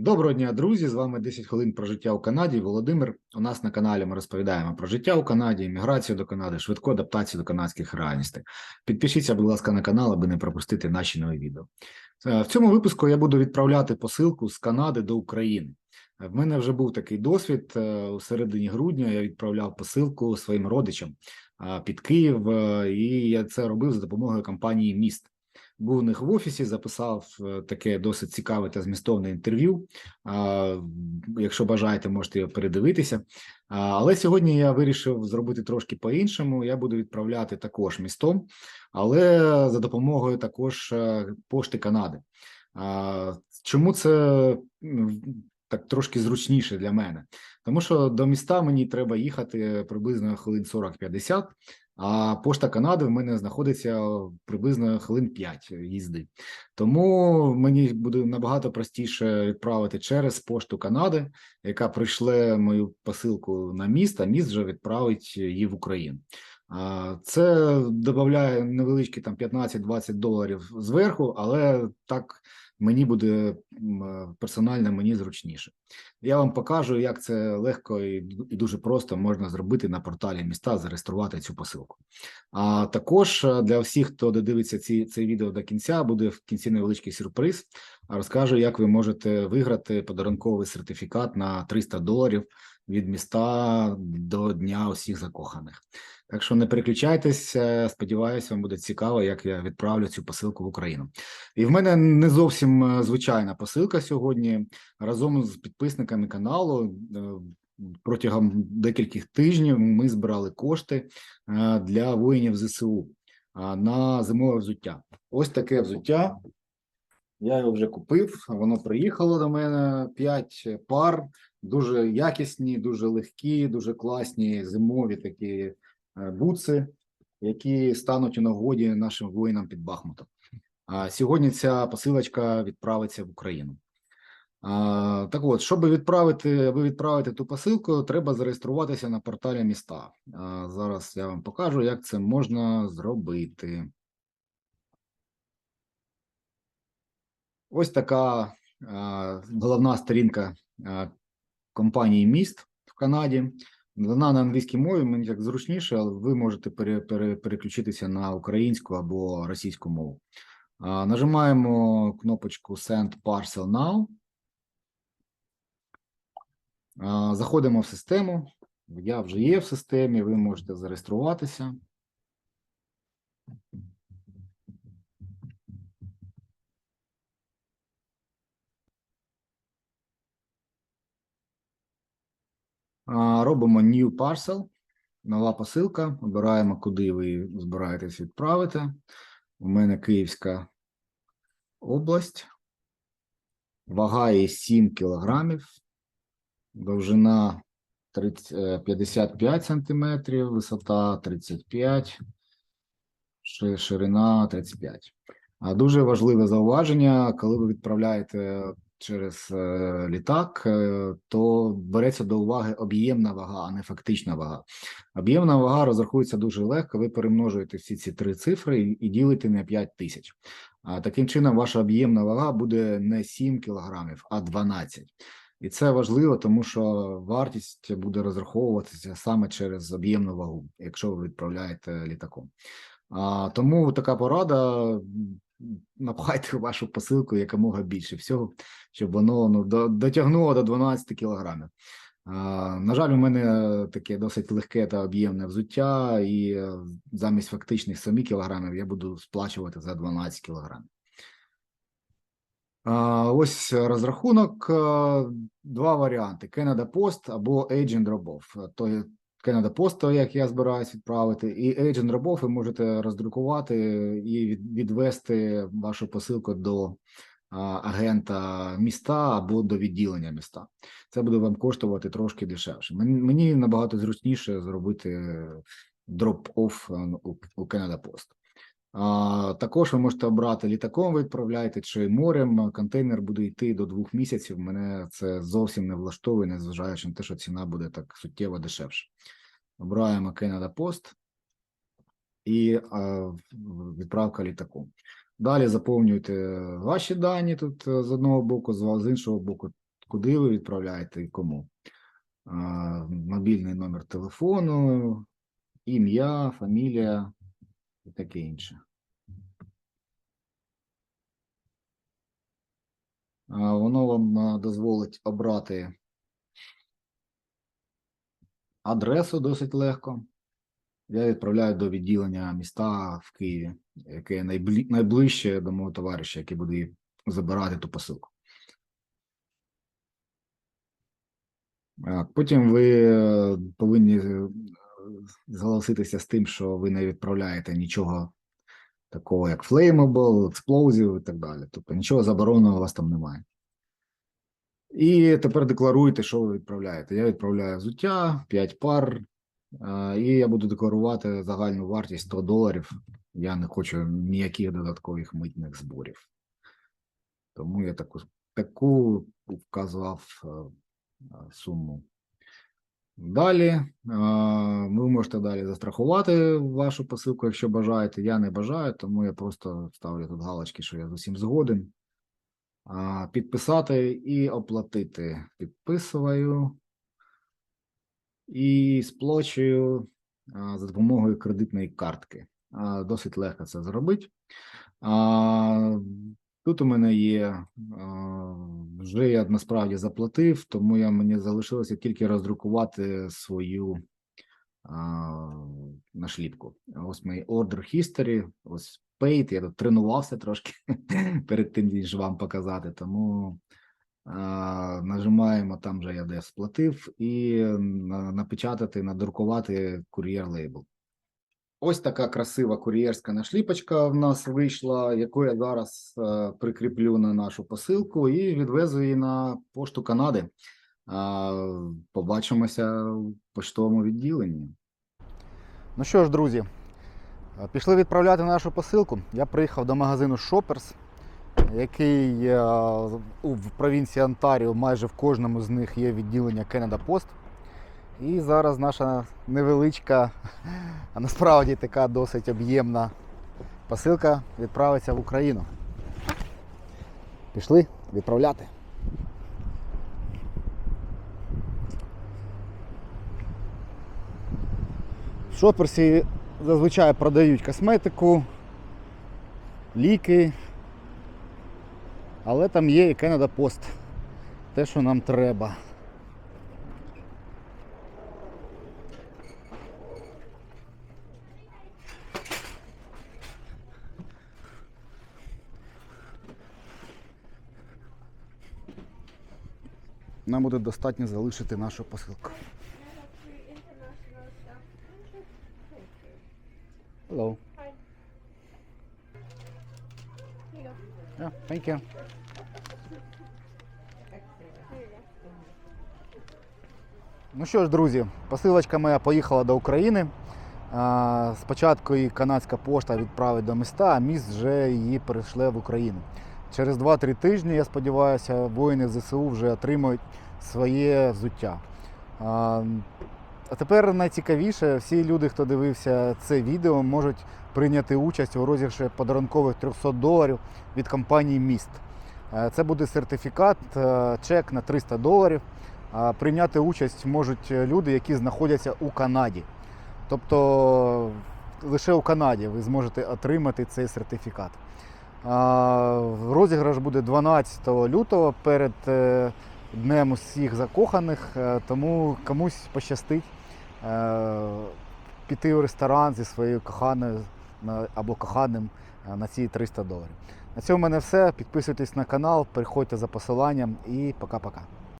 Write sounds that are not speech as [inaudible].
Доброго дня, друзі! З вами 10 хвилин про життя у Канаді. Володимир. У нас на каналі ми розповідаємо про життя у Канаді, імміграцію до Канади, швидку адаптацію до канадських реальностей. Підпишіться, будь ласка, на канал, аби не пропустити наші нові відео. Е, В цьому випуску я буду відправляти посилку з Канади до України. В мене вже був такий досвід. е, У середині грудня я відправляв посилку своїм родичам е, під Київ, і я це робив за допомогою компанії Міст. Був у них в офісі, записав е, таке досить цікаве та змістовне інтерв'ю. Якщо бажаєте, можете його передивитися. Але сьогодні я вирішив зробити трошки по-іншому. Я буду відправляти також містом, але за допомогою також е, пошти Канади. Чому це так трошки зручніше для мене? Тому що до міста мені треба їхати приблизно хвилин 40-50, а пошта Канади в мене знаходиться приблизно хвилин 5 їзди. Тому мені буде набагато простіше відправити через пошту Канади, яка прийшле мою посилку на міст, а міст вже відправить її в Україну. Це додає невеличкі там 15-20 доларів зверху, але так мені буде е, персонально мені зручніше. Я вам покажу, як це легко і дуже просто можна зробити на порталі міста, зареєструвати цю посилку. А також е, для всіх, хто додивиться ці це відео до кінця, буде в кінці невеличкий сюрприз. Розкажу, як ви можете виграти подарунковий сертифікат на 300 доларів від міста до Дня усіх закоханих. Так що не переключайтесь. Сподіваюся, вам буде цікаво, як я відправлю цю посилку в Україну. І в мене не зовсім е, звичайна посилка сьогодні. Разом з підписниками каналу е, протягом декількох тижнів ми збирали кошти е, для воїнів ЗСУ на зимове взуття. Ось таке взуття. Я його вже купив. Воно приїхало до мене 5 пар, дуже якісні, дуже легкі, дуже класні зимові такі е, бутси, які стануть у нагоді нашим воїнам під Бахмутом. А сьогодні ця посилочка відправиться в Україну. А, так от, щоб відправити, аби відправити ту посилку, треба зареєструватися на порталі міста. А, зараз я вам покажу, як це можна зробити. Ось така а, головна сторінка а, компанії Міст в Канаді. Вона на англійській мові, мені як зручніше, але ви можете пере, пере, переключитися на українську або російську мову. А, Нажимаємо кнопочку Send Parcel Now. А, Заходимо в систему. Я вже є в системі, ви можете зареєструватися. Робимо New Parcel, нова посилка. Обираємо, куди ви збираєтесь відправити. У мене Київська область. Вага її 7 кілограмів. Довжина 30, е, 55 сантиметрів, висота 35, ширина 35. А дуже важливе зауваження, коли ви відправляєте через е, літак, е, то береться до уваги об'ємна вага, а не фактична вага. Об'ємна вага розрахується дуже легко. Ви перемножуєте всі ці три цифри і, ділите на 5 тисяч. А таким чином, ваша об'ємна вага буде не 7 кілограмів, а 12. І це важливо, тому що вартість буде розраховуватися саме через об'ємну вагу, якщо ви відправляєте літаком. А, тому така порада: напхайте вашу посилку якомога більше всього, щоб воно ну, до- дотягнуло до 12 кілограмів. На жаль, у мене таке досить легке та об'ємне взуття, і е, замість фактичних 7 кілограмів я буду сплачувати за 12 кілограмів. Ось розрахунок. Два варіанти: Canada Post або Agent Drop-Off. Canada Post, як я збираюсь відправити, і Agent Drop-Off ви можете роздрукувати і відвести вашу посилку до агента міста або до відділення міста. Це буде вам коштувати трошки дешевше. Мені, набагато зручніше зробити дроп-офф е, у, у Canada Post. Також ви можете обрати літаком, ви відправляєте чи морем. Контейнер буде йти до двох місяців. Мене це зовсім не влаштовує, незважаючи на те, що ціна буде так суттєво дешевше. Обираємо Canada Post і відправка літаком. Далі заповнюєте ваші дані тут е, з одного боку, з іншого боку куди ви відправляєте і кому. Мобільний номер телефону, ім'я, фамілія і таке інше. Воно вам дозволить обрати адресу досить легко. Я відправляю до відділення міста в Києві, яке найближче до мого товариша, який буде забирати ту посилку. Потім ви е, повинні е, зголоситися з тим, що ви не відправляєте нічого такого, як flammable, explosive і так далі. Тобто нічого забороненого у вас там немає. І тепер декларуйте, що ви відправляєте. Я відправляю взуття, 5 пар, і я буду декларувати загальну вартість 100 доларів. Я не хочу ніяких додаткових митних зборів. Тому я таку, таку вказав е, е, суму. Далі е, ви можете далі застрахувати вашу посилку, якщо бажаєте. Я не бажаю, тому я просто ставлю тут галочки, що я з усім згоден. Підписати і оплатити. Підписую і сплачую за допомогою кредитної картки. Досить легко це зробити. Тут у мене є вже я насправді заплатив, тому я мені залишилося тільки роздрукувати свою а, нашліпку. Ось мій order history, ось paid, я тут тренувався трошки [laughs] перед тим, ніж вам показати, тому а, нажимаємо там, же я де сплатив, і на, напечатати, надрукувати кур'єр лейбл. Ось така красива кур'єрська нашліпочка в нас вийшла, яку я зараз е, прикріплю на нашу посилку і відвезу її на пошту Канади. Побачимося в поштовому відділенні. Ну що ж, друзі, е, пішли відправляти нашу посилку. Я приїхав до магазину Shoppers, який е, в провінції Онтаріо майже в кожному з них є відділення Canada Post. І зараз наша невеличка, а насправді така досить об'ємна посилка відправиться в Україну. Пішли відправляти. Шоперсі зазвичай продають косметику, ліки, але там є і Canada Post. Те, що нам треба. Нам буде достатньо залишити нашу посилку. Hello. Hi. Here you go. Yeah, thank you. Ну що ж, друзі, посилочка моя поїхала до України. Спочатку її канадська пошта відправить до міста, а міст вже її перейшле в Україну. Через 2-3 тижні, я сподіваюся, воїни ЗСУ вже отримають своє взуття. А, тепер найцікавіше, всі люди, хто дивився це відео, можуть прийняти участь у розіграші подарункових 300 доларів від компанії Міст. Е, Це буде сертифікат, е, чек на 300 доларів. Прийняти участь можуть люди, які знаходяться у Канаді. Тобто лише у Канаді ви зможете отримати цей сертифікат. Розіграш буде 12 лютого перед е, Днем усіх закоханих, тому комусь пощастить піти в ресторан зі своєю коханою або коханим е, на ці 300 доларів. На цьому в мене все. Підписуйтесь на канал, переходьте за посиланням і пока-пока.